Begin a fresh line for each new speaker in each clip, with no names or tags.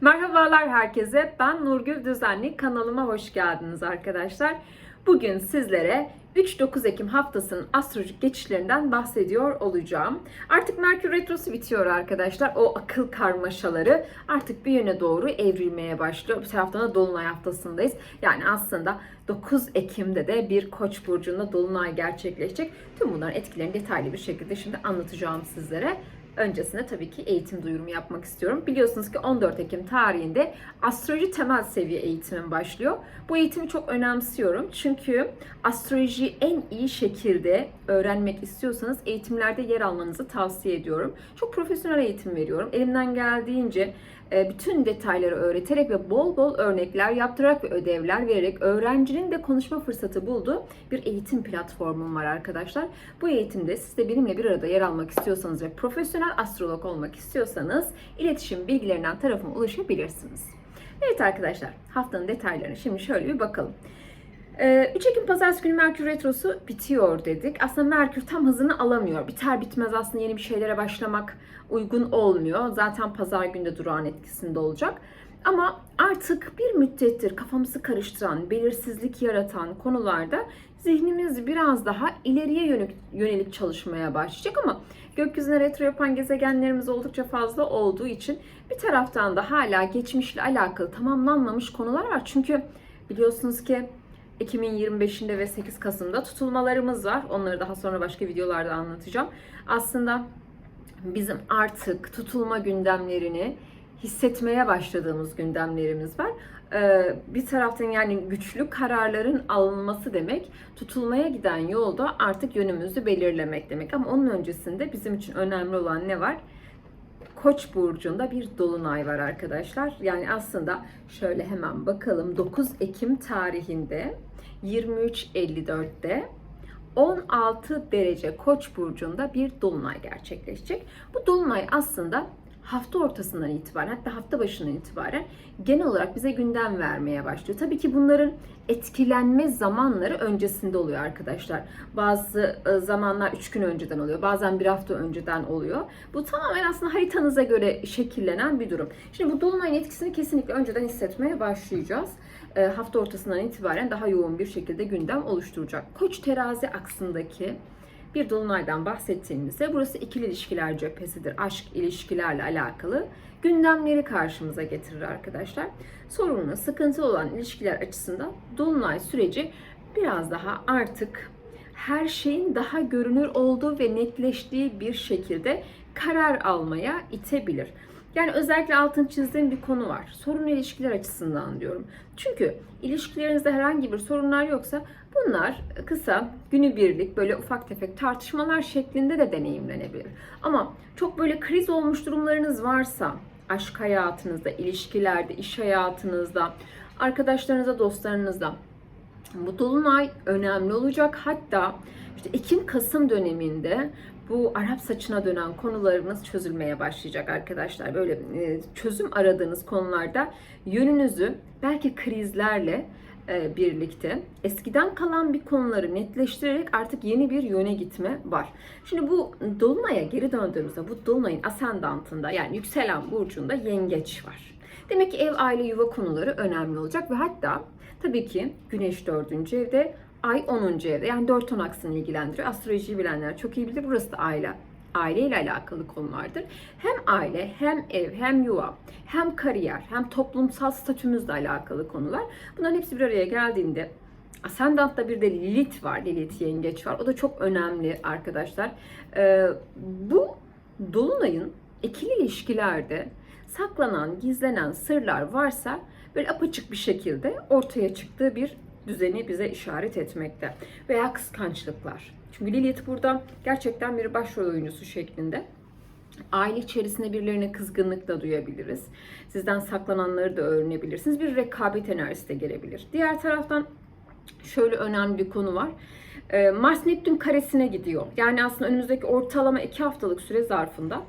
Merhabalar herkese. Ben Nurgül Düzenli. Kanalıma hoş geldiniz arkadaşlar. Bugün sizlere 3-9 Ekim haftasının astrolojik geçişlerinden bahsediyor olacağım. Artık Merkür Retrosu bitiyor arkadaşlar. O akıl karmaşaları artık bir yöne doğru evrilmeye başlıyor. Bu taraftan da Dolunay haftasındayız. Yani aslında 9 Ekim'de de bir Koç burcunda Dolunay gerçekleşecek. Tüm bunların etkilerini detaylı bir şekilde şimdi anlatacağım sizlere. Öncesinde tabii ki eğitim duyurumu yapmak istiyorum. Biliyorsunuz ki 14 Ekim tarihinde astroloji temel seviye eğitimim başlıyor. Bu eğitimi çok önemsiyorum. Çünkü astrolojiyi en iyi şekilde öğrenmek istiyorsanız eğitimlerde yer almanızı tavsiye ediyorum. Çok profesyonel eğitim veriyorum. Elimden geldiğince bütün detayları öğreterek ve bol bol örnekler yaptırarak ve ödevler vererek öğrencinin de konuşma fırsatı bulduğu bir eğitim platformum var arkadaşlar. Bu eğitimde siz de benimle bir arada yer almak istiyorsanız ve profesyonel astrolog olmak istiyorsanız iletişim bilgilerinden tarafıma ulaşabilirsiniz. Evet arkadaşlar haftanın detaylarına şimdi şöyle bir bakalım. Ee, 3 Ekim Pazartesi günü Merkür Retrosu bitiyor dedik. Aslında Merkür tam hızını alamıyor. Biter bitmez aslında yeni bir şeylere başlamak uygun olmuyor. Zaten pazar günde durağan etkisinde olacak. Ama artık bir müddettir kafamızı karıştıran, belirsizlik yaratan konularda zihnimiz biraz daha ileriye yönelik, yönelik çalışmaya başlayacak ama gökyüzüne retro yapan gezegenlerimiz oldukça fazla olduğu için bir taraftan da hala geçmişle alakalı tamamlanmamış konular var. Çünkü biliyorsunuz ki Ekim'in 25'inde ve 8 Kasım'da tutulmalarımız var. Onları daha sonra başka videolarda anlatacağım. Aslında bizim artık tutulma gündemlerini hissetmeye başladığımız gündemlerimiz var. Ee, bir taraftan yani güçlü kararların alınması demek tutulmaya giden yolda artık yönümüzü belirlemek demek. Ama onun öncesinde bizim için önemli olan ne var? Koç burcunda bir dolunay var arkadaşlar. Yani aslında şöyle hemen bakalım 9 Ekim tarihinde 23.54'te 16 derece Koç burcunda bir dolunay gerçekleşecek. Bu dolunay aslında hafta ortasından itibaren hatta hafta başından itibaren genel olarak bize gündem vermeye başlıyor. Tabii ki bunların etkilenme zamanları öncesinde oluyor arkadaşlar. Bazı e, zamanlar 3 gün önceden oluyor. Bazen bir hafta önceden oluyor. Bu tamamen aslında haritanıza göre şekillenen bir durum. Şimdi bu dolunayın etkisini kesinlikle önceden hissetmeye başlayacağız. E, hafta ortasından itibaren daha yoğun bir şekilde gündem oluşturacak. Koç terazi aksındaki bir dolunaydan bahsettiğimizde burası ikili ilişkiler cephesidir. Aşk ilişkilerle alakalı gündemleri karşımıza getirir arkadaşlar. Sorunlu, sıkıntılı olan ilişkiler açısından dolunay süreci biraz daha artık her şeyin daha görünür olduğu ve netleştiği bir şekilde karar almaya itebilir. Yani özellikle altın çizdiğim bir konu var. Sorun ilişkiler açısından diyorum. Çünkü ilişkilerinizde herhangi bir sorunlar yoksa bunlar kısa, günübirlik böyle ufak tefek tartışmalar şeklinde de deneyimlenebilir. Ama çok böyle kriz olmuş durumlarınız varsa aşk hayatınızda, ilişkilerde, iş hayatınızda, arkadaşlarınızla, dostlarınızla bu dolunay önemli olacak. Hatta işte Ekim-Kasım döneminde bu Arap saçına dönen konularınız çözülmeye başlayacak arkadaşlar. Böyle e, çözüm aradığınız konularda yönünüzü belki krizlerle birlikte eskiden kalan bir konuları netleştirerek artık yeni bir yöne gitme var. Şimdi bu dolunaya geri döndüğümüzde bu dolunayın ascendantında yani yükselen burcunda yengeç var. Demek ki ev, aile, yuva konuları önemli olacak ve hatta tabii ki güneş dördüncü evde, ay 10. evde. Yani 4 10 aksını ilgilendiriyor. Astrolojiyi bilenler çok iyi bilir. Burası da aile aile ile alakalı konulardır. Hem aile, hem ev, hem yuva, hem kariyer, hem toplumsal statümüzle alakalı konular. Bunların hepsi bir araya geldiğinde Ascendant'ta bir de Lilith var. Lilith yengeç var. O da çok önemli arkadaşlar. Ee, bu Dolunay'ın ikili ilişkilerde saklanan, gizlenen sırlar varsa böyle apaçık bir şekilde ortaya çıktığı bir düzeni bize işaret etmekte. Veya kıskançlıklar. Çünkü Lilith burada gerçekten bir başrol oyuncusu şeklinde. Aile içerisinde birilerine kızgınlık da duyabiliriz. Sizden saklananları da öğrenebilirsiniz. Bir rekabet enerjisi de gelebilir. Diğer taraftan şöyle önemli bir konu var. Ee, Mars Neptün karesine gidiyor. Yani aslında önümüzdeki ortalama 2 haftalık süre zarfında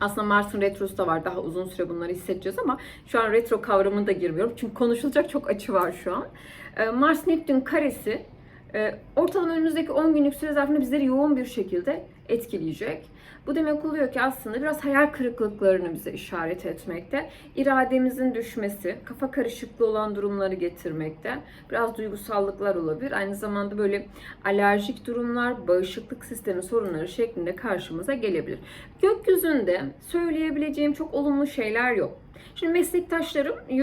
aslında Mars'ın retrosu da var. Daha uzun süre bunları hissedeceğiz ama şu an retro kavramını da girmiyorum. Çünkü konuşulacak çok açı var şu an. Ee, Mars Neptün karesi ortalama önümüzdeki 10 günlük süre zarfında bizleri yoğun bir şekilde etkileyecek. Bu demek oluyor ki aslında biraz hayal kırıklıklarını bize işaret etmekte. İrademizin düşmesi, kafa karışıklığı olan durumları getirmekte. Biraz duygusallıklar olabilir. Aynı zamanda böyle alerjik durumlar, bağışıklık sistemi sorunları şeklinde karşımıza gelebilir. Gökyüzünde söyleyebileceğim çok olumlu şeyler yok. Şimdi meslektaşlarım e,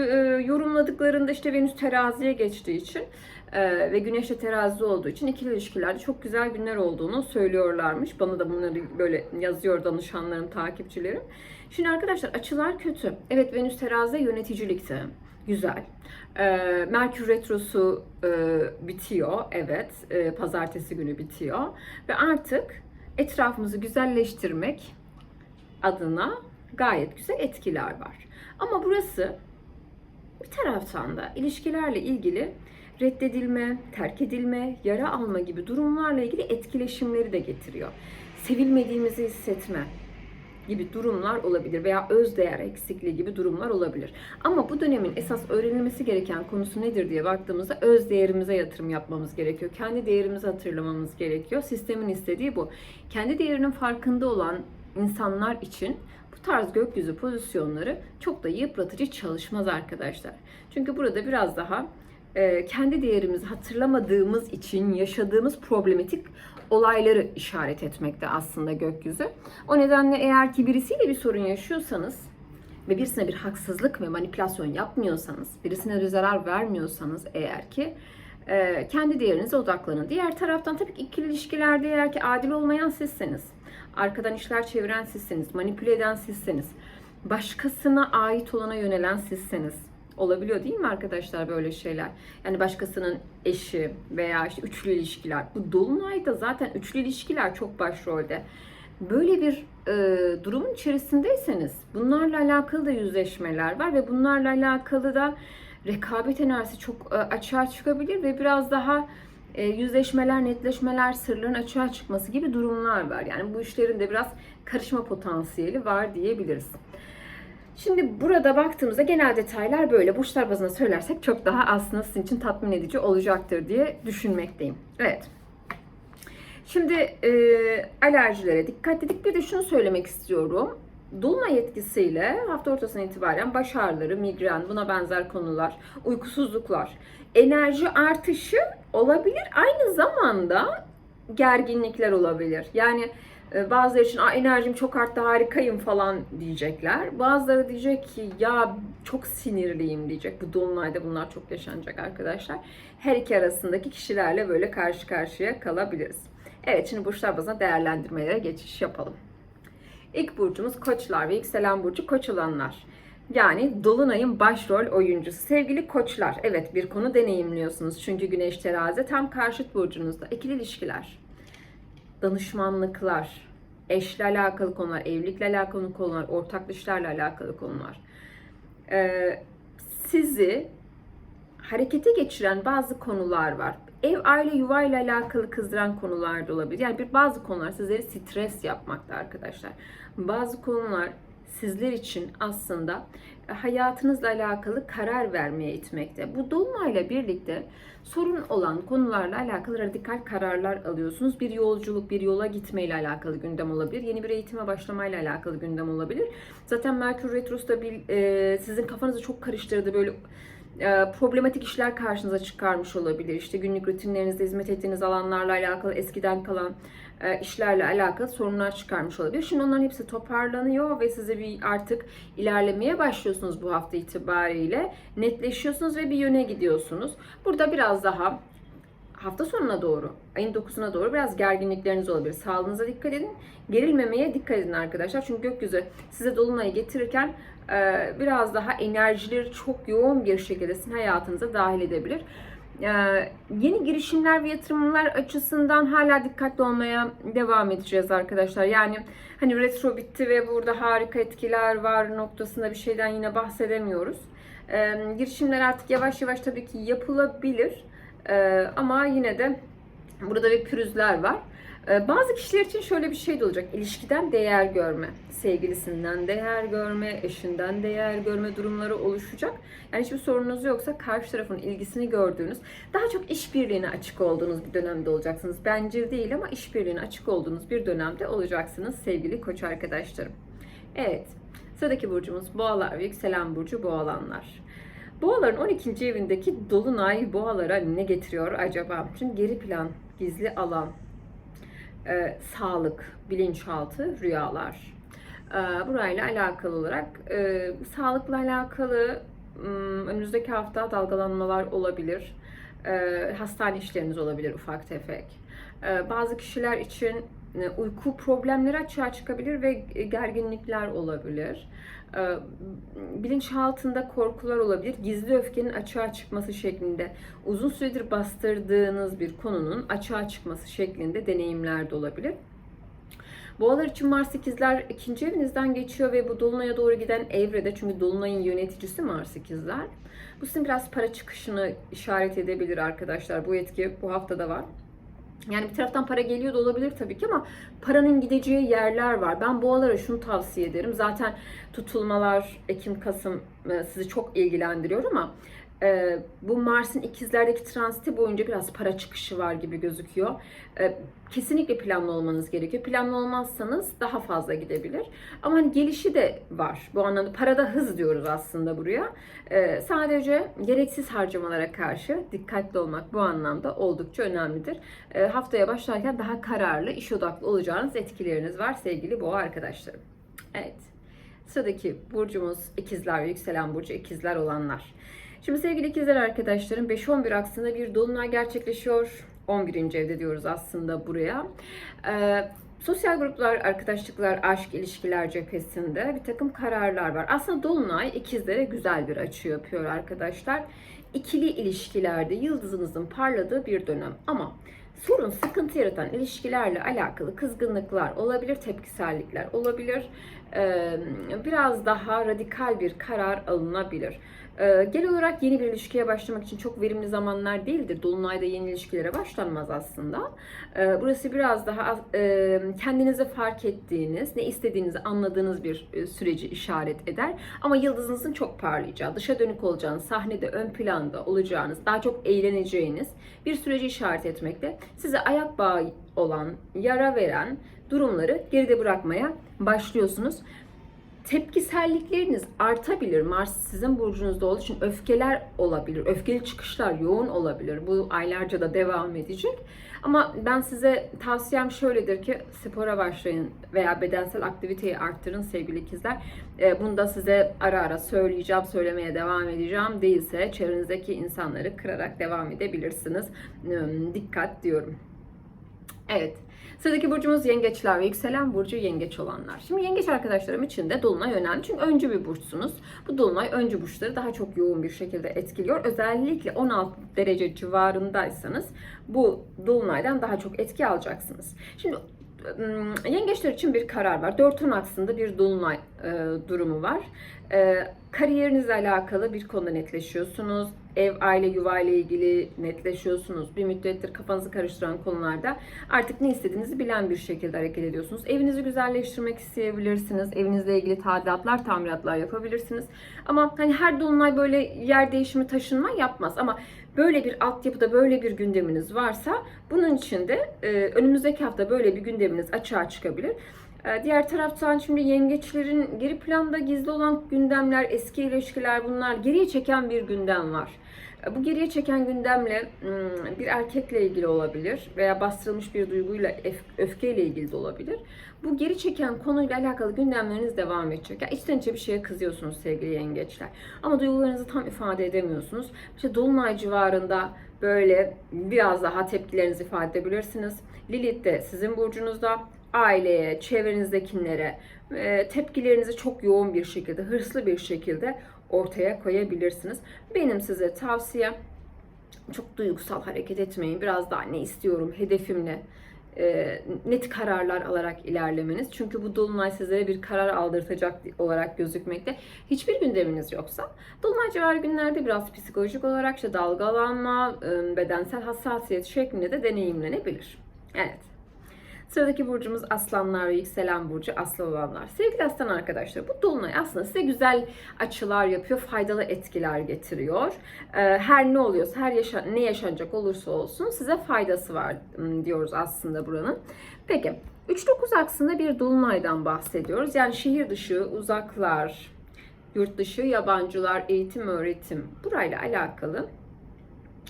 yorumladıklarında işte Venüs teraziye geçtiği için e, ve Güneş de terazi olduğu için ikili ilişkilerde çok güzel günler olduğunu söylüyorlarmış. Bana da bunları böyle yazıyor danışanlarım, takipçilerim. Şimdi arkadaşlar açılar kötü. Evet Venüs terazi yöneticilikte. Güzel. E, Merkür Retrosu e, bitiyor. Evet. E, pazartesi günü bitiyor. Ve artık etrafımızı güzelleştirmek adına gayet güzel etkiler var. Ama burası bir taraftan da ilişkilerle ilgili reddedilme, terk edilme, yara alma gibi durumlarla ilgili etkileşimleri de getiriyor. Sevilmediğimizi hissetme gibi durumlar olabilir veya öz değer eksikliği gibi durumlar olabilir. Ama bu dönemin esas öğrenilmesi gereken konusu nedir diye baktığımızda öz değerimize yatırım yapmamız gerekiyor. Kendi değerimizi hatırlamamız gerekiyor. Sistemin istediği bu. Kendi değerinin farkında olan insanlar için bu tarz gökyüzü pozisyonları çok da yıpratıcı çalışmaz arkadaşlar. Çünkü burada biraz daha kendi değerimizi hatırlamadığımız için yaşadığımız problematik olayları işaret etmekte aslında gökyüzü. O nedenle eğer ki birisiyle bir sorun yaşıyorsanız ve birisine bir haksızlık ve manipülasyon yapmıyorsanız, birisine bir zarar vermiyorsanız eğer ki e, kendi değerinize odaklanın. Diğer taraftan tabii ki ikili ilişkilerde eğer ki adil olmayan sizseniz, arkadan işler çeviren sizseniz, manipüle eden sizseniz, başkasına ait olana yönelen sizseniz, olabiliyor değil mi arkadaşlar böyle şeyler? Yani başkasının eşi veya işte üçlü ilişkiler. Bu dolunayda zaten üçlü ilişkiler çok başrolde. Böyle bir e, durumun içerisindeyseniz bunlarla alakalı da yüzleşmeler var ve bunlarla alakalı da rekabet enerjisi çok e, açığa çıkabilir ve biraz daha e, yüzleşmeler, netleşmeler, sırların açığa çıkması gibi durumlar var. Yani bu işlerin de biraz karışma potansiyeli var diyebiliriz. Şimdi burada baktığımızda genel detaylar böyle. Burçlar bazında söylersek çok daha aslında sizin için tatmin edici olacaktır diye düşünmekteyim. Evet. Şimdi e, alerjilere dikkat dedik. Bir de şunu söylemek istiyorum. Dolunay etkisiyle hafta ortasından itibaren baş ağrıları, migren, buna benzer konular, uykusuzluklar, enerji artışı olabilir. Aynı zamanda gerginlikler olabilir. Yani Bazıları için Aa, enerjim çok arttı harikayım falan diyecekler. Bazıları diyecek ki ya çok sinirliyim diyecek. Bu dolunayda bunlar çok yaşanacak arkadaşlar. Her iki arasındaki kişilerle böyle karşı karşıya kalabiliriz. Evet şimdi burçlar bazında değerlendirmelere geçiş yapalım. İlk burcumuz koçlar ve yükselen burcu koç olanlar. Yani Dolunay'ın başrol oyuncusu. Sevgili koçlar, evet bir konu deneyimliyorsunuz. Çünkü Güneş terazi tam karşıt burcunuzda. İkili ilişkiler, danışmanlıklar, eşle alakalı konular, evlilikle alakalı konular, ortak işlerle alakalı konular. Ee, sizi harekete geçiren bazı konular var. Ev, aile, yuva ile alakalı kızdıran konular da olabilir. Yani bir bazı konular sizleri stres yapmakta arkadaşlar. Bazı konular sizler için aslında hayatınızla alakalı karar vermeye itmekte. Bu dolunayla birlikte sorun olan konularla alakalı radikal kararlar alıyorsunuz. Bir yolculuk, bir yola gitmeyle alakalı gündem olabilir. Yeni bir eğitime başlamayla alakalı gündem olabilir. Zaten Merkür Retrosu da bir, e, sizin kafanızı çok karıştırdı. Böyle e, problematik işler karşınıza çıkarmış olabilir. İşte günlük rutinlerinizde hizmet ettiğiniz alanlarla alakalı eskiden kalan işlerle alakalı sorunlar çıkarmış olabilir. Şimdi onların hepsi toparlanıyor ve size bir artık ilerlemeye başlıyorsunuz bu hafta itibariyle. Netleşiyorsunuz ve bir yöne gidiyorsunuz. Burada biraz daha hafta sonuna doğru, ayın 9'una doğru biraz gerginlikleriniz olabilir. Sağlığınıza dikkat edin. Gerilmemeye dikkat edin arkadaşlar. Çünkü gökyüzü size dolunayı getirirken e, biraz daha enerjileri çok yoğun bir şekilde sizin hayatınıza dahil edebilir. E, yeni girişimler ve yatırımlar açısından hala dikkatli olmaya devam edeceğiz arkadaşlar. Yani hani retro bitti ve burada harika etkiler var noktasında bir şeyden yine bahsedemiyoruz. E, girişimler artık yavaş yavaş tabii ki yapılabilir. Ee, ama yine de burada bir pürüzler var. Ee, Bazı kişiler için şöyle bir şey de olacak. İlişkiden değer görme, sevgilisinden değer görme, eşinden değer görme durumları oluşacak. Yani hiçbir sorununuz yoksa karşı tarafın ilgisini gördüğünüz, daha çok işbirliğine açık olduğunuz bir dönemde olacaksınız. Bencil değil ama işbirliğine açık olduğunuz bir dönemde olacaksınız sevgili koç arkadaşlarım. Evet, sıradaki burcumuz boğalar ve yükselen burcu boğalanlar. Boğaların 12. evindeki dolunay boğalara ne getiriyor acaba? Şimdi geri plan, gizli alan, e, sağlık, bilinçaltı, rüyalar. E, burayla alakalı olarak e, sağlıkla alakalı önümüzdeki hafta dalgalanmalar olabilir. E, hastane işleriniz olabilir ufak tefek. E, bazı kişiler için e, uyku problemleri açığa çıkabilir ve gerginlikler olabilir. E, bilinçaltında korkular olabilir. Gizli öfkenin açığa çıkması şeklinde uzun süredir bastırdığınız bir konunun açığa çıkması şeklinde deneyimler de olabilir. Boğalar için Mars ikizler ikinci evinizden geçiyor ve bu Dolunay'a doğru giden evrede çünkü Dolunay'ın yöneticisi Mars ikizler. Bu sizin biraz para çıkışını işaret edebilir arkadaşlar. Bu etki bu haftada var. Yani bir taraftan para geliyor da olabilir tabii ki ama paranın gideceği yerler var. Ben boğalara şunu tavsiye ederim. Zaten tutulmalar Ekim, Kasım e, sizi çok ilgilendiriyor ama e, bu Mars'ın ikizlerdeki transiti boyunca biraz para çıkışı var gibi gözüküyor. E, kesinlikle planlı olmanız gerekiyor. Planlı olmazsanız daha fazla gidebilir. Ama hani gelişi de var. Bu anlamda parada hız diyoruz aslında buraya. E, sadece gereksiz harcamalara karşı dikkatli olmak bu anlamda oldukça önemlidir. E, haftaya başlarken daha kararlı, iş odaklı olacağınız etkileriniz var sevgili boğa arkadaşlarım. Evet. Sıradaki burcumuz ikizler, yükselen burcu ikizler olanlar. Şimdi sevgili ikizler arkadaşlarım 5-11 aksında bir dolunay gerçekleşiyor. 11. evde diyoruz aslında buraya. Ee, sosyal gruplar, arkadaşlıklar, aşk, ilişkiler cephesinde bir takım kararlar var. Aslında dolunay ikizlere güzel bir açı yapıyor arkadaşlar. İkili ilişkilerde yıldızınızın parladığı bir dönem ama sorun, sıkıntı yaratan ilişkilerle alakalı kızgınlıklar olabilir, tepkisellikler olabilir. Ee, biraz daha radikal bir karar alınabilir. Ee, genel olarak yeni bir ilişkiye başlamak için çok verimli zamanlar değildir. Dolunayda yeni ilişkilere başlanmaz aslında. Ee, burası biraz daha e, kendinizi fark ettiğiniz, ne istediğinizi anladığınız bir e, süreci işaret eder. Ama yıldızınızın çok parlayacağı, dışa dönük olacağınız, sahnede ön planda olacağınız, daha çok eğleneceğiniz bir süreci işaret etmekte. Size ayak bağı olan, yara veren durumları geride bırakmaya başlıyorsunuz tepkisellikleriniz artabilir. Mars sizin burcunuzda olduğu için öfkeler olabilir. Öfkeli çıkışlar yoğun olabilir. Bu aylarca da devam edecek. Ama ben size tavsiyem şöyledir ki spora başlayın veya bedensel aktiviteyi arttırın sevgili ikizler. Ee, bunu da size ara ara söyleyeceğim, söylemeye devam edeceğim. Değilse çevrenizdeki insanları kırarak devam edebilirsiniz. Ee, Dikkat diyorum. Evet. Sıradaki burcumuz yengeçler ve yükselen burcu yengeç olanlar. Şimdi yengeç arkadaşlarım için de dolunay önemli. Çünkü öncü bir burçsunuz. Bu dolunay öncü burçları daha çok yoğun bir şekilde etkiliyor. Özellikle 16 derece civarındaysanız bu dolunaydan daha çok etki alacaksınız. Şimdi ım, yengeçler için bir karar var. 4-10 aksında bir dolunay e, durumu var. E, kariyerinizle alakalı bir konuda netleşiyorsunuz. Ev, aile, yuva ile ilgili netleşiyorsunuz. Bir müddettir kafanızı karıştıran konularda artık ne istediğinizi bilen bir şekilde hareket ediyorsunuz. Evinizi güzelleştirmek isteyebilirsiniz. Evinizle ilgili tadilatlar, tamiratlar yapabilirsiniz. Ama hani her dolunay böyle yer değişimi, taşınma yapmaz. Ama böyle bir altyapıda böyle bir gündeminiz varsa bunun için de e, önümüzdeki hafta böyle bir gündeminiz açığa çıkabilir. E, Diğer taraftan şimdi yengeçlerin geri planda gizli olan gündemler, eski ilişkiler bunlar geriye çeken bir gündem var. E, Bu geriye çeken gündemle bir erkekle ilgili olabilir veya bastırılmış bir duyguyla öf- öfkeyle ilgili de olabilir. Bu geri çeken konuyla alakalı gündemleriniz devam edecek. Ya içten içe bir şeye kızıyorsunuz sevgili yengeçler. Ama duygularınızı tam ifade edemiyorsunuz. İşte dolunay civarında böyle biraz daha tepkilerinizi ifade edebilirsiniz. Lilith de sizin burcunuzda aileye, çevrenizdekilere tepkilerinizi çok yoğun bir şekilde, hırslı bir şekilde ortaya koyabilirsiniz. Benim size tavsiyem çok duygusal hareket etmeyin. Biraz daha ne istiyorum, hedefim ne, e, net kararlar alarak ilerlemeniz. Çünkü bu dolunay sizlere bir karar aldırtacak olarak gözükmekte. Hiçbir gündeminiz yoksa dolunay civarı günlerde biraz psikolojik olarak işte dalgalanma, e, bedensel hassasiyet şeklinde de deneyimlenebilir. Evet. Sıradaki burcumuz aslanlar ve yükselen burcu aslan olanlar. Sevgili aslan arkadaşlar bu dolunay aslında size güzel açılar yapıyor, faydalı etkiler getiriyor. Ee, Her ne oluyorsa, her yaşa ne yaşanacak olursa olsun size faydası var diyoruz aslında buranın. Peki 3-9 aksında bir dolunaydan bahsediyoruz. Yani şehir dışı, uzaklar, yurt dışı, yabancılar, eğitim, öğretim burayla alakalı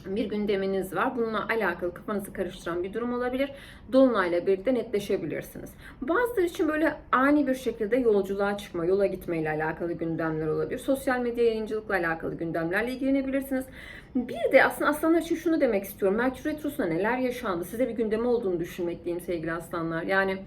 bir gündeminiz var. Bununla alakalı kafanızı karıştıran bir durum olabilir. Dolunayla birlikte netleşebilirsiniz. Bazıları için böyle ani bir şekilde yolculuğa çıkma, yola gitmeyle alakalı gündemler olabilir. Sosyal medya yayıncılıkla alakalı gündemlerle ilgilenebilirsiniz. Bir de aslında aslanlar için şunu demek istiyorum. Merkür Retrosu'nda neler yaşandı? Size bir gündemi olduğunu düşünmekteyim sevgili aslanlar. Yani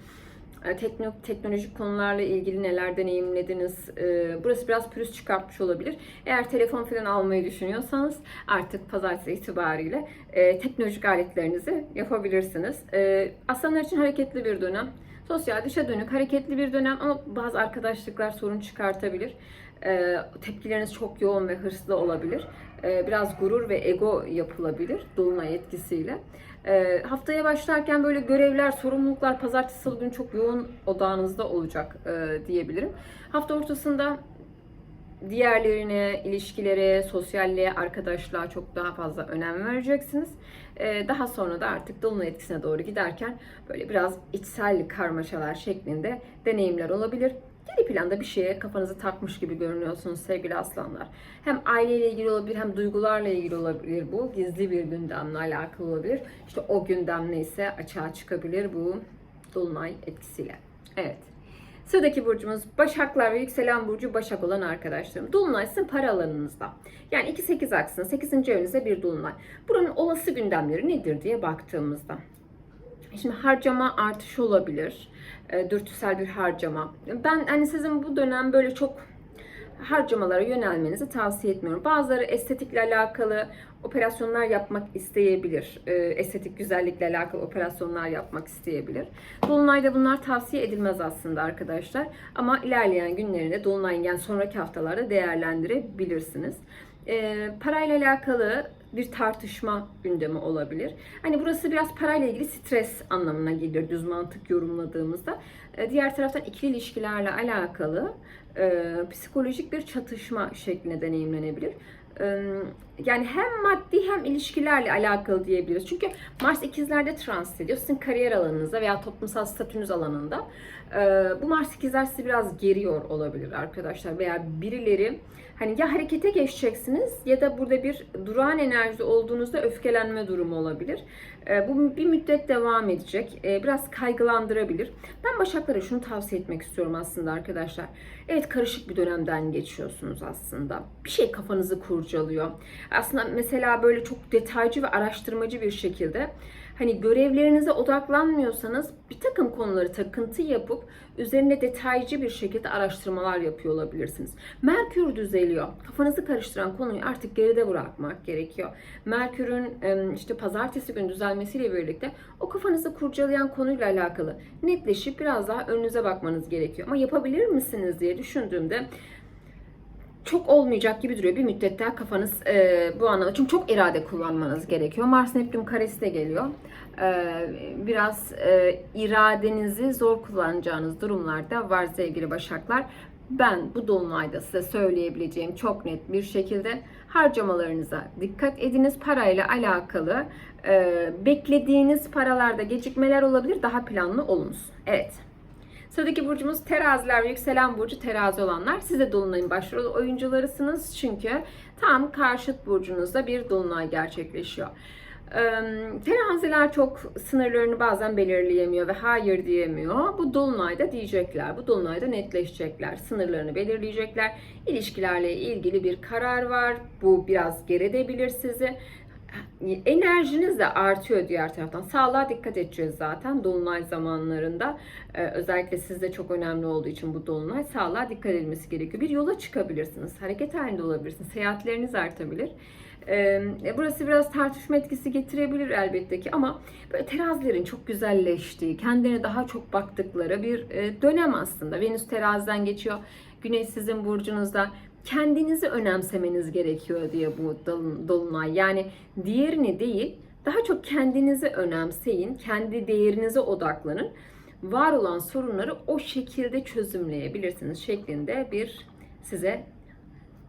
tekno, teknolojik konularla ilgili neler deneyimlediniz? E, Burası biraz pürüz çıkartmış olabilir. Eğer telefon falan almayı düşünüyorsanız artık pazartesi itibariyle e, teknolojik aletlerinizi yapabilirsiniz. E, Aslanlar için hareketli bir dönem. Sosyal dışa dönük hareketli bir dönem ama bazı arkadaşlıklar sorun çıkartabilir. E, tepkileriniz çok yoğun ve hırslı olabilir. E, biraz gurur ve ego yapılabilir dolunay etkisiyle. E, haftaya başlarken böyle görevler, sorumluluklar pazartesi salı günü çok yoğun odağınızda olacak e, diyebilirim. Hafta ortasında diğerlerine, ilişkilere, sosyalliğe, arkadaşlığa çok daha fazla önem vereceksiniz. Ee, Daha sonra da artık dolunay etkisine doğru giderken böyle biraz içsel karmaşalar şeklinde deneyimler olabilir. Geri planda bir şeye kafanızı takmış gibi görünüyorsunuz sevgili aslanlar. Hem aileyle ilgili olabilir hem duygularla ilgili olabilir bu. Gizli bir gündemle alakalı olabilir. İşte o gündem neyse açığa çıkabilir bu dolunay etkisiyle. Evet. Sıradaki burcumuz Başaklar ve yükselen burcu Başak olan arkadaşlarım. Dolunay sizin para alanınızda. Yani 2-8 aksında 8. evinizde bir dolunay. Buranın olası gündemleri nedir diye baktığımızda. Şimdi harcama artışı olabilir. E, dürtüsel bir harcama. Ben hani sizin bu dönem böyle çok harcamalara yönelmenizi tavsiye etmiyorum. Bazıları estetikle alakalı operasyonlar yapmak isteyebilir. E, estetik güzellikle alakalı operasyonlar yapmak isteyebilir. Dolunayda bunlar tavsiye edilmez aslında arkadaşlar. Ama ilerleyen günlerinde Dolunay'ın yani sonraki haftalarda değerlendirebilirsiniz. E, parayla alakalı bir tartışma gündemi olabilir. Hani burası biraz parayla ilgili stres anlamına gelir düz mantık yorumladığımızda. E, diğer taraftan ikili ilişkilerle alakalı e, psikolojik bir çatışma şeklinde deneyimlenebilir. Yani hem maddi hem ilişkilerle alakalı diyebiliriz. Çünkü Mars ikizlerde transit ediyor. Sizin kariyer alanınızda veya toplumsal statünüz alanında. Bu Mars ikizler sizi biraz geriyor olabilir arkadaşlar. Veya birileri hani ya harekete geçeceksiniz ya da burada bir durağan enerji olduğunuzda öfkelenme durumu olabilir. Bu bir müddet devam edecek. Biraz kaygılandırabilir. Ben Başaklara şunu tavsiye etmek istiyorum aslında arkadaşlar. Evet karışık bir dönemden geçiyorsunuz aslında. Bir şey kafanızı kurcalıyor. Aslında mesela böyle çok detaycı ve araştırmacı bir şekilde hani görevlerinize odaklanmıyorsanız bir takım konuları takıntı yapıp üzerine detaycı bir şekilde araştırmalar yapıyor olabilirsiniz. Merkür düzeliyor. Kafanızı karıştıran konuyu artık geride bırakmak gerekiyor. Merkür'ün işte pazartesi günü düzelmesiyle birlikte o kafanızı kurcalayan konuyla alakalı netleşip biraz daha önünüze bakmanız gerekiyor. Ama yapabilir misiniz diye düşündüğümde çok olmayacak gibi duruyor. Bir müddet daha kafanız e, bu anlamda. Çünkü çok irade kullanmanız gerekiyor. Mars Neptün karesi de geliyor. E, biraz e, iradenizi zor kullanacağınız durumlarda var sevgili Başaklar. Ben bu dolunayda size söyleyebileceğim çok net bir şekilde harcamalarınıza dikkat ediniz. Parayla alakalı e, beklediğiniz paralarda gecikmeler olabilir. Daha planlı olunuz. Evet. Sıradaki burcumuz teraziler yükselen burcu terazi olanlar. Siz de Dolunay'ın başrol oyuncularısınız. Çünkü tam karşıt burcunuzda bir Dolunay gerçekleşiyor. Teraziler çok sınırlarını bazen belirleyemiyor ve hayır diyemiyor. Bu dolunayda diyecekler, bu dolunayda netleşecekler, sınırlarını belirleyecekler. İlişkilerle ilgili bir karar var. Bu biraz geridebilir sizi enerjiniz de artıyor diğer taraftan. Sağlığa dikkat edeceğiz zaten dolunay zamanlarında. Ee, özellikle sizde çok önemli olduğu için bu dolunay sağlığa dikkat edilmesi gerekiyor. Bir yola çıkabilirsiniz, hareket halinde olabilirsiniz, seyahatleriniz artabilir. Ee, burası biraz tartışma etkisi getirebilir elbette ki ama böyle terazilerin çok güzelleştiği, kendine daha çok baktıkları bir e, dönem aslında. Venüs teraziden geçiyor. Güneş sizin burcunuzda kendinizi önemsemeniz gerekiyor diye bu dolunay. Yani diğerini değil, Daha çok kendinizi önemseyin, kendi değerinize odaklanın. Var olan sorunları o şekilde çözümleyebilirsiniz şeklinde bir size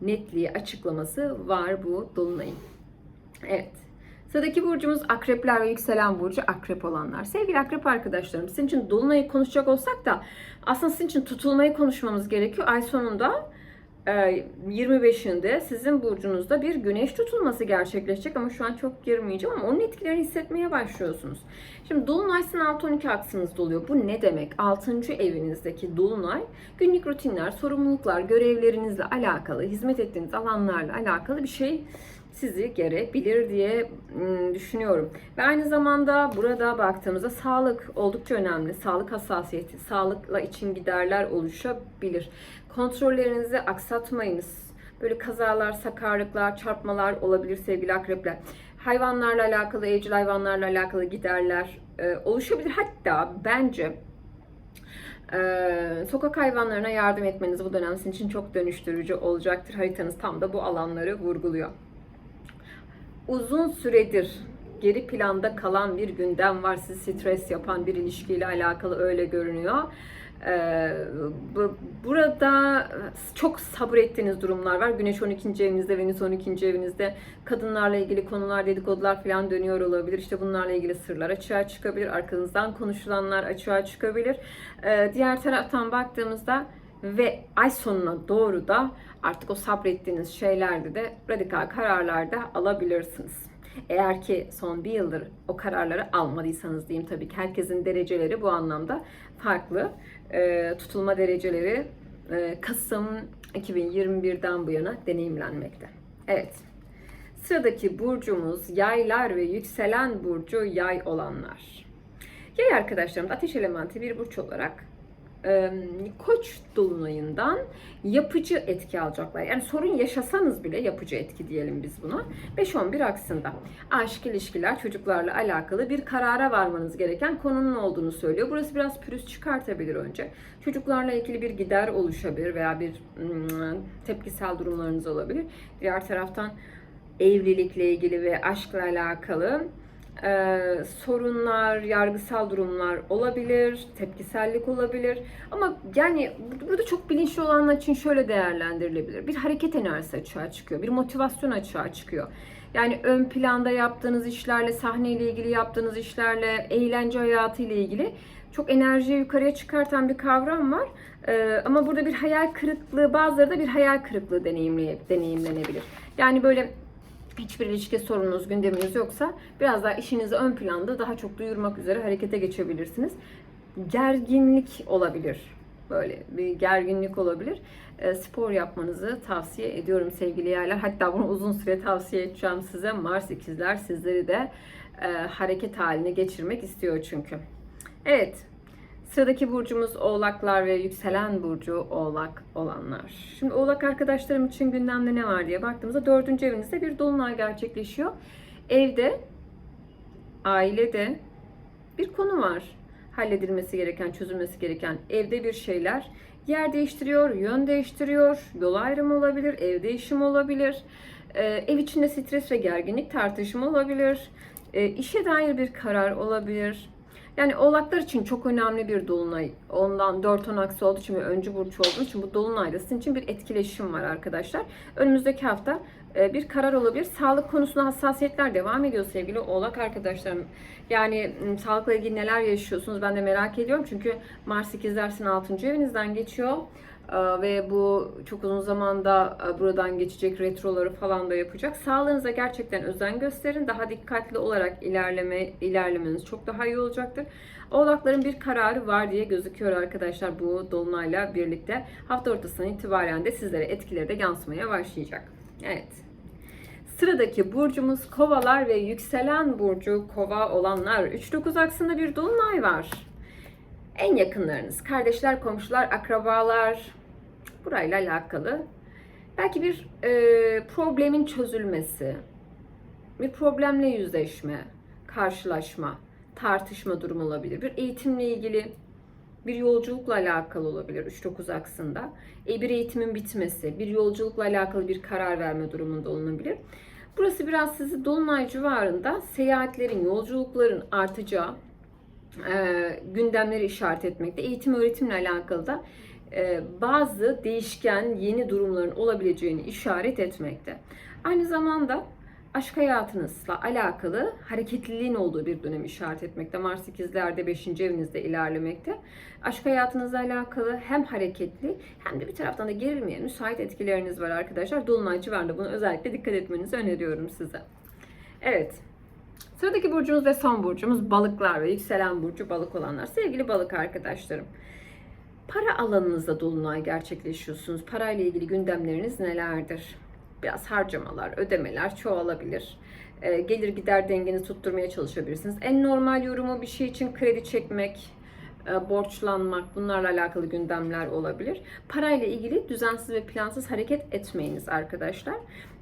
netliği açıklaması var bu dolunayın. Evet. Sıradaki burcumuz akrepler ve yükselen burcu akrep olanlar. Sevgili akrep arkadaşlarım sizin için dolunayı konuşacak olsak da aslında sizin için tutulmayı konuşmamız gerekiyor. Ay sonunda 25'inde sizin burcunuzda bir güneş tutulması gerçekleşecek ama şu an çok girmeyeceğim ama onun etkilerini hissetmeye başlıyorsunuz. Şimdi Dolunay sizin 6-12 aksınızda oluyor. Bu ne demek? 6. evinizdeki Dolunay günlük rutinler, sorumluluklar, görevlerinizle alakalı, hizmet ettiğiniz alanlarla alakalı bir şey sizi gerebilir diye ım, düşünüyorum. Ve aynı zamanda burada baktığımızda sağlık oldukça önemli. Sağlık hassasiyeti, sağlıkla için giderler oluşabilir. Kontrollerinizi aksatmayınız. Böyle kazalar, sakarlıklar, çarpmalar olabilir sevgili akrepler. Hayvanlarla alakalı, evcil hayvanlarla alakalı giderler e, oluşabilir. Hatta bence ee, sokak hayvanlarına yardım etmeniz bu dönem sizin için çok dönüştürücü olacaktır. Haritanız tam da bu alanları vurguluyor. Uzun süredir geri planda kalan bir gündem var. Sizi stres yapan bir ilişkiyle alakalı öyle görünüyor. Ee, bu- burada çok sabır ettiğiniz durumlar var. Güneş 12. evinizde, Venüs 12. evinizde kadınlarla ilgili konular, dedikodular falan dönüyor olabilir. İşte bunlarla ilgili sırlar açığa çıkabilir. Arkanızdan konuşulanlar açığa çıkabilir. Ee, diğer taraftan baktığımızda ve ay sonuna doğru da artık o sabrettiğiniz şeylerde de radikal kararlar da alabilirsiniz. Eğer ki son bir yıldır o kararları almadıysanız diyeyim tabii ki herkesin dereceleri bu anlamda farklı. Ee, tutulma dereceleri e, Kasım 2021'den bu yana deneyimlenmekte. Evet. Sıradaki burcumuz yaylar ve yükselen burcu yay olanlar. Yay arkadaşlarım da ateş elementi bir burç olarak e, koç dolunayından yapıcı etki alacaklar. Yani sorun yaşasanız bile yapıcı etki diyelim biz buna. 5-11 aksında. Aşk ilişkiler, çocuklarla alakalı bir karara varmanız gereken konunun olduğunu söylüyor. Burası biraz pürüz çıkartabilir önce. Çocuklarla ilgili bir gider oluşabilir veya bir tepkisel durumlarınız olabilir. Diğer taraftan evlilikle ilgili ve aşkla alakalı e, sorunlar, yargısal durumlar olabilir, tepkisellik olabilir. Ama yani burada çok bilinçli olanlar için şöyle değerlendirilebilir. Bir hareket enerjisi açığa çıkıyor, bir motivasyon açığa çıkıyor. Yani ön planda yaptığınız işlerle, sahneyle ilgili yaptığınız işlerle, eğlence hayatı ile ilgili çok enerjiyi yukarıya çıkartan bir kavram var. Ee, ama burada bir hayal kırıklığı, bazıları da bir hayal kırıklığı deneyimleye, deneyimlenebilir. Yani böyle hiçbir ilişki sorununuz, gündeminiz yoksa biraz daha işinizi ön planda daha çok duyurmak üzere harekete geçebilirsiniz. Gerginlik olabilir. Böyle bir gerginlik olabilir. E, spor yapmanızı tavsiye ediyorum sevgili yaylar. Hatta bunu uzun süre tavsiye edeceğim size. Mars ikizler sizleri de e, hareket haline geçirmek istiyor çünkü. Evet, Sıradaki burcumuz oğlaklar ve yükselen burcu oğlak olanlar. Şimdi oğlak arkadaşlarım için gündemde ne var diye baktığımızda dördüncü evinizde bir dolunay gerçekleşiyor. Evde, ailede bir konu var. Halledilmesi gereken, çözülmesi gereken evde bir şeyler yer değiştiriyor, yön değiştiriyor, yol ayrımı olabilir, ev değişimi olabilir. Ee, ev içinde stres ve gerginlik tartışma olabilir. Ee, işe dair bir karar olabilir. Yani oğlaklar için çok önemli bir dolunay. Ondan 4 10 aksi olduğu için ve öncü burç olduğu için bu dolunayda sizin için bir etkileşim var arkadaşlar. Önümüzdeki hafta e, bir karar olabilir. Sağlık konusunda hassasiyetler devam ediyor sevgili oğlak arkadaşlarım. Yani sağlıkla ilgili neler yaşıyorsunuz ben de merak ediyorum. Çünkü Mars ikizler sizin 6. evinizden geçiyor. Ee, ve bu çok uzun zamanda e, buradan geçecek retroları falan da yapacak. Sağlığınıza gerçekten özen gösterin. Daha dikkatli olarak ilerleme ilerlemeniz çok daha iyi olacaktır. Oğlakların bir kararı var diye gözüküyor arkadaşlar bu dolunayla birlikte. Hafta ortasından itibaren de sizlere etkileri de yansımaya başlayacak. Evet. Sıradaki burcumuz kovalar ve yükselen burcu kova olanlar. 3-9 aksında bir dolunay var. En yakınlarınız, kardeşler, komşular, akrabalar burayla alakalı. Belki bir e, problemin çözülmesi, bir problemle yüzleşme, karşılaşma, tartışma durumu olabilir. Bir eğitimle ilgili bir yolculukla alakalı olabilir 3-9 aksında. E, bir eğitimin bitmesi, bir yolculukla alakalı bir karar verme durumunda olunabilir. Burası biraz sizi Dolunay civarında seyahatlerin, yolculukların artacağı e, gündemleri işaret etmekte. Eğitim öğretimle alakalı da bazı değişken yeni durumların olabileceğini işaret etmekte. Aynı zamanda aşk hayatınızla alakalı hareketliliğin olduğu bir dönemi işaret etmekte. Mars ikizlerde 5. evinizde ilerlemekte. Aşk hayatınızla alakalı hem hareketli hem de bir taraftan da gerilmeye müsait etkileriniz var arkadaşlar. Dolunay civarında buna özellikle dikkat etmenizi öneriyorum size. Evet, Sıradaki burcumuz ve son burcumuz balıklar ve yükselen burcu balık olanlar. Sevgili balık arkadaşlarım. Para alanınızda dolunay gerçekleşiyorsunuz. Parayla ilgili gündemleriniz nelerdir? Biraz harcamalar, ödemeler çoğalabilir. Ee, gelir gider dengeni tutturmaya çalışabilirsiniz. En normal yorumu bir şey için kredi çekmek, e, borçlanmak bunlarla alakalı gündemler olabilir. Parayla ilgili düzensiz ve plansız hareket etmeyiniz arkadaşlar.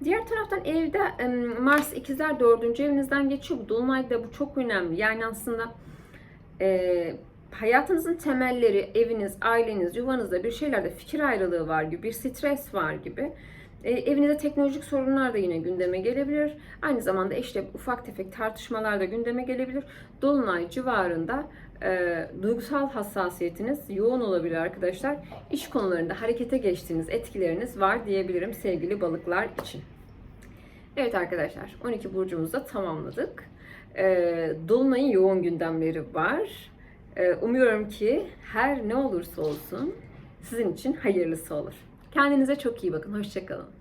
Diğer taraftan evde e, Mars ikizler dördüncü evinizden geçiyor. Bu Dolunay'da bu çok önemli. Yani aslında e, hayatınızın temelleri, eviniz, aileniz, yuvanızda bir şeylerde fikir ayrılığı var gibi, bir stres var gibi. E, evinizde teknolojik sorunlar da yine gündeme gelebilir. Aynı zamanda işte ufak tefek tartışmalar da gündeme gelebilir. Dolunay civarında e, duygusal hassasiyetiniz yoğun olabilir arkadaşlar. İş konularında harekete geçtiğiniz etkileriniz var diyebilirim sevgili balıklar için. Evet arkadaşlar 12 burcumuzu da tamamladık. E, Dolunay'ın yoğun gündemleri var. E, umuyorum ki her ne olursa olsun sizin için hayırlısı olur. Kendinize çok iyi bakın. Hoşçakalın.